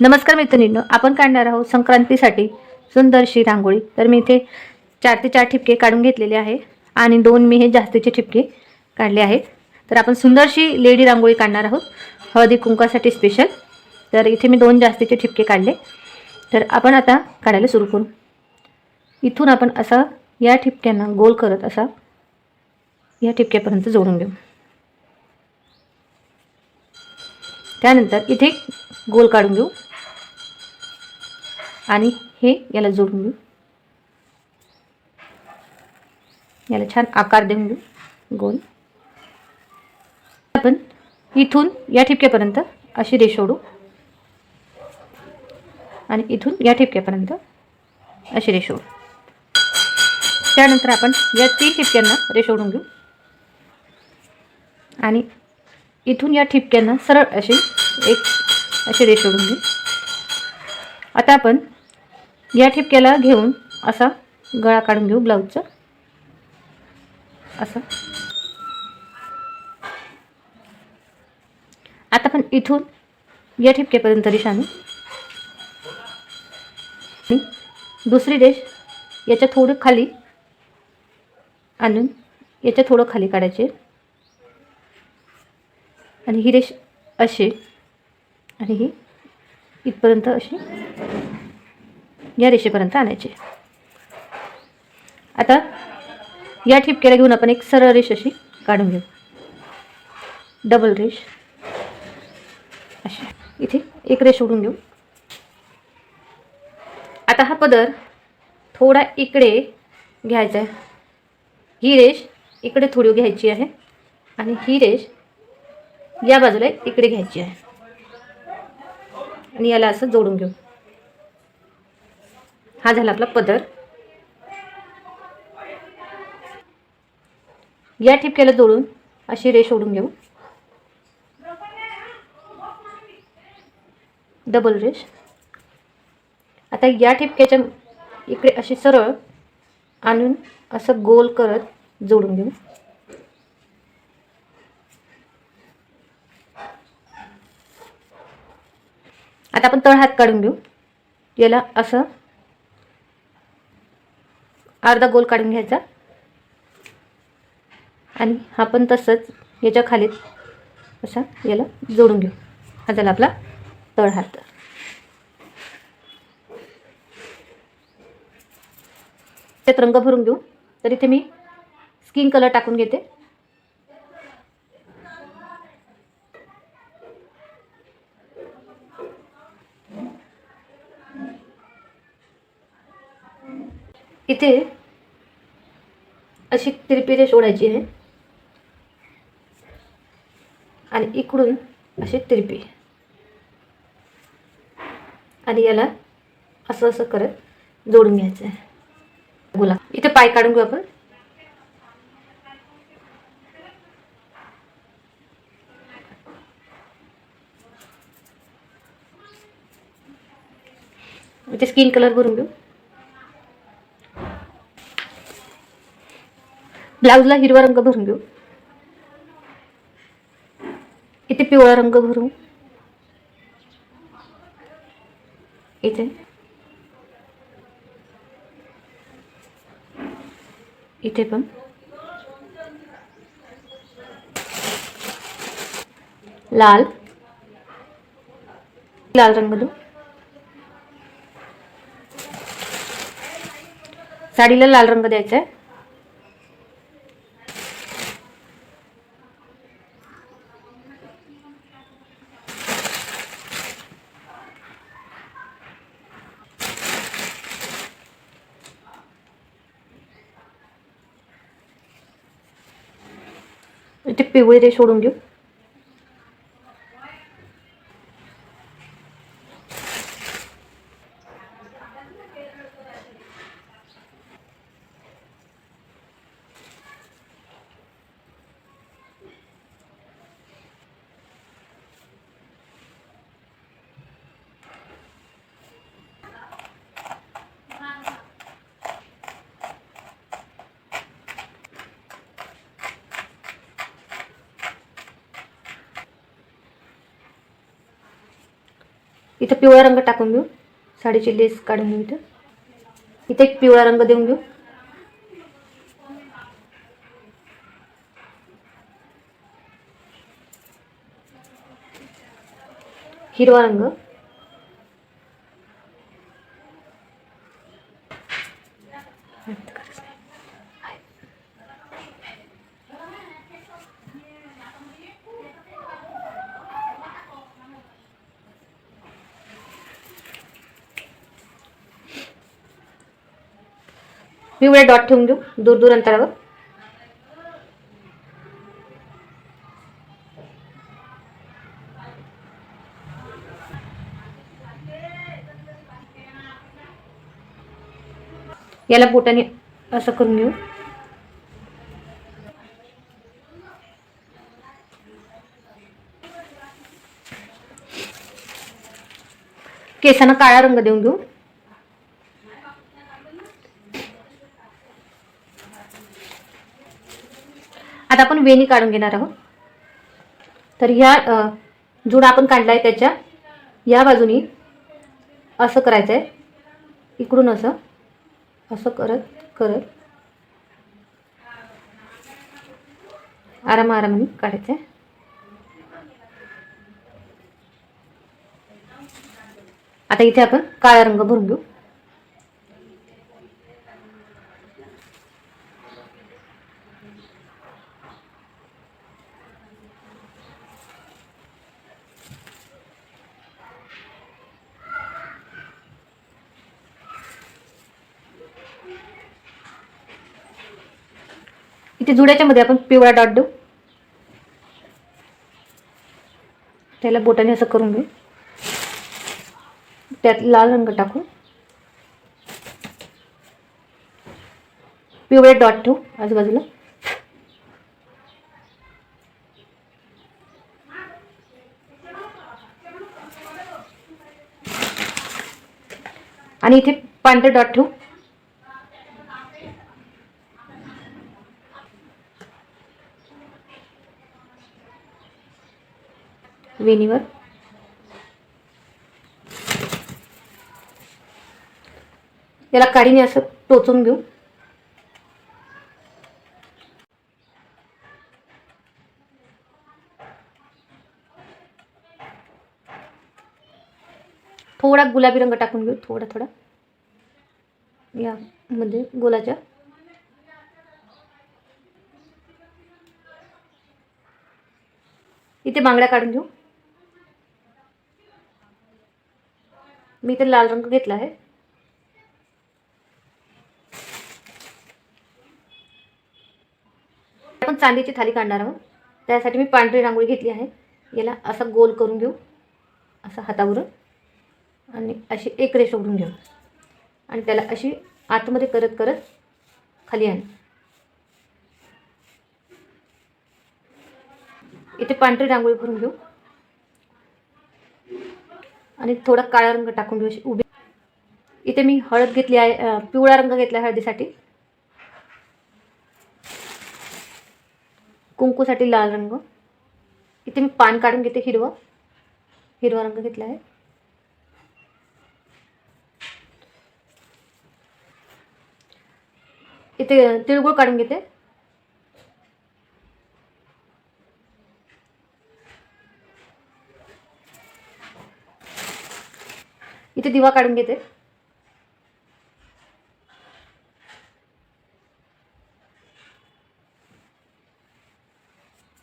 नमस्कार मैत्रिणींनो आपण काढणार आहोत संक्रांतीसाठी सुंदरशी रांगोळी. तर मी इथे चार ते चार ठिपके काढून घेतलेले आहे आणि दोन मी हे जास्तीचे ठिपके काढले आहेत. तर आपण सुंदरशी लेडी रांगोळी काढणार आहोत. हळदी कुंकासाठी स्पेशल तर इथे मी दोन जास्तीचे ठिपके काढले. तर आपण आता काढायला सुरू करू. इथून आपण असा या ठिपक्यांना गोल करत असा या ठिपक्यापर्यंत जोडून घेऊ. त्यानंतर इथे गोल काढून घेऊ. आणि हे याला जोडून घेऊ. याला छान आकार देऊन घेऊ. गोल. आपण इथून या ठिपक्यापर्यंत अशी रेष ओढू. आणि इथून या ठिपक्यापर्यंत अशी रेष ओढू. त्यानंतर आपण या तीन ठिपक्यांना रेष ओढून घेऊ. आणि इथून या ठिपक्यांना सरळ अशी एक असे रेष ओढून घेऊ आता आपण या ठिपक्याला घेऊन असा गळा काढून घेऊ ब्लाऊजचा. असं. आता आपण इथून या ठिपक्यापर्यंत रेष आणू दुसरी रेष याच्या थोडं खाली आणून याच्या थोडं खाली काढायचे. आणि ही रेष अशी आणि ही इथपर्यंत अशी या रेषेपर्यंत आणायची. आता या ठिपक्याला घेऊन आपण एक सरळ रेष अशी काढून घेऊ. डबल रेष. अशी. इथे एक रेष ओढून घेऊ. आता हा पदर थोडा इकडे घ्यायचा आहे. ही रेष इकडे थोडी घ्यायची आहे आणि ही रेष या बाजूला इकडे घ्यायची आहे. आणि याला असं जोडून घेऊ. हा झाला आपला पदर. या ठिपक्याला जोडून अशी रेष ओढून घेऊ. डबल रेष. आता या ठिपक्याच्या इकडे अशी सरळ आणून असं गोल करत जोडून घेऊ. आता आपण तळ हात काढून घेऊ. याला असं अर्धा गोल काढून घ्यायचा. आणि हा पण तसंच याच्या खाली असा याला जोडून घेऊ. हा झाला आपला तळ हात. त्यात रंग भरून घेऊ. तर इथे मी स्किन कलर टाकून घेते. इथे अशी तिरपी रेष ओढायची आहे. आणि इकडून अशी तिरपी. आणि याला असं असं करत जोडून घ्यायचं आहे. बोला इथे पाय काढून घेऊ आपण. इथे स्किन कलर भरून घेऊ. ब्लाऊजला हिरवा रंग भरून घेऊ. इथे पिवळा रंग भरू. इथे. इथे पण. लाल. लाल रंग देऊ. साडीला लाल रंग द्यायचा आहे इथे पिवळी रेष सोडून घेऊ इथं पिवळा रंग टाकून घेऊ साडीची लेस काढून घेऊ इथं. इथे एक पिवळा रंग देऊन घेऊ हिरवा रंग. पिवळे डॉट ठेवून घेऊ. दूर दूर अंतरावर. याला बोटाने असं करून घेऊ. केसांना काळा रंग देऊन घेऊ. आता आपण वेणी काढून घेणार आहोत. तर ह्या जुडा आपण काढला आहे त्याच्या. या बाजूनी असं करायचं आहे इकडून असं असं करत करत. आराम आरामाने काढायचं आहे आता इथे आपण काळा रंग भरून घेऊ. इथे जुड्याच्या मध्ये आपण पिवळा डॉट देऊ. त्याला बोटाने असं करून घेऊ. त्यात लाल रंग टाकू. पिवळे डॉट ठेवू आजूबाजूला. आणि इथे पांढरे डॉट ठेवू. वेणीवर. याला काडीने असं टोचून घेऊ. थोडा गुलाबी रंग टाकून घेऊ थोडा थोडा. यामध्ये गोलाच्या. इथे बांगड्या काढून घेऊ. मी इथे लाल रंग घेतला आहे. आपण चांदीची थाली काढणार आहोत. त्यासाठी मी पांढरी रांगोळी घेतली आहे. याला असा गोल करून घेऊ. असा हातावरून. आणि अशी एक रेष ओढून घेऊ. आणि त्याला अशी आतमध्ये करत करत खाली आण. इथे पांढरी रांगोळी भरून घेऊ. आणि थोडा काळा रंग टाकून घेऊ उभी. इथे मी हळद घेतली आहे पिवळा रंग घेतला आहे हळदीसाठी. कुंकूसाठी लाल रंग. इथे मी पान काढून घेते हिरवं. हिरवा रंग घेतला आहे. इथे तिळगुळ काढून घेते. इथे दिवा काढून घेते.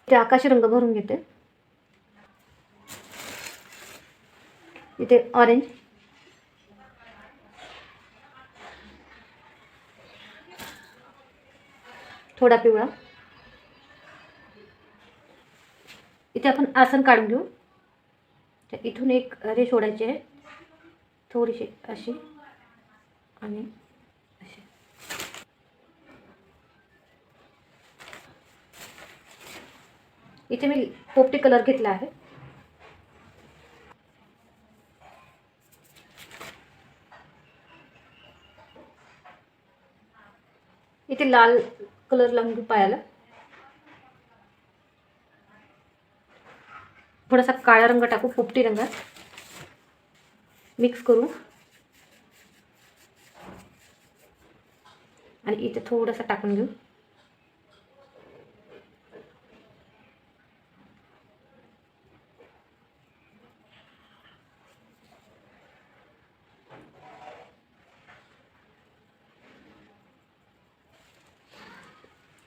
इथे आकाशी रंग भरून घेते. इथे ऑरेंज थोडा पिवळा. इथे आपण आसन काढून घेऊ. तर इथून एक रेष ओढायची आहे थोडीशी अशी आणि अशी. इथे मी पोपटी कलर घेतला आहे. इथे लाल कलर लावून घेऊ पायाला. थोडासा काळा रंग टाकू पोपटी रंगात. मिक्स करू. आणि इथे थोडंसं टाकून घेऊ.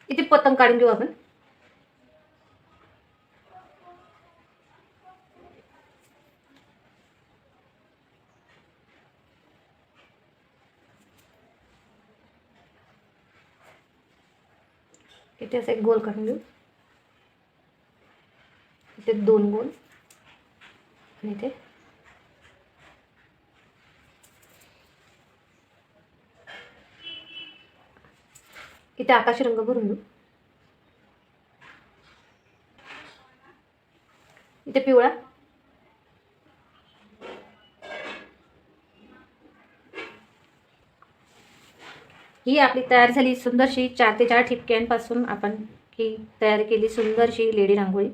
इथे पतंग काढून घेऊ आपण. इथे असं एक गोल काढून घेऊ. इथे दोन गोल. आणि इथे. इथे आकाशी रंग भरून घेऊ. इथे पिवळा. ही आपली तयार झाली सुंदरशी चार ते चार ठिपक्यांपासून आपण ही तयार केली सुंदरशी लेडी रांगोळी.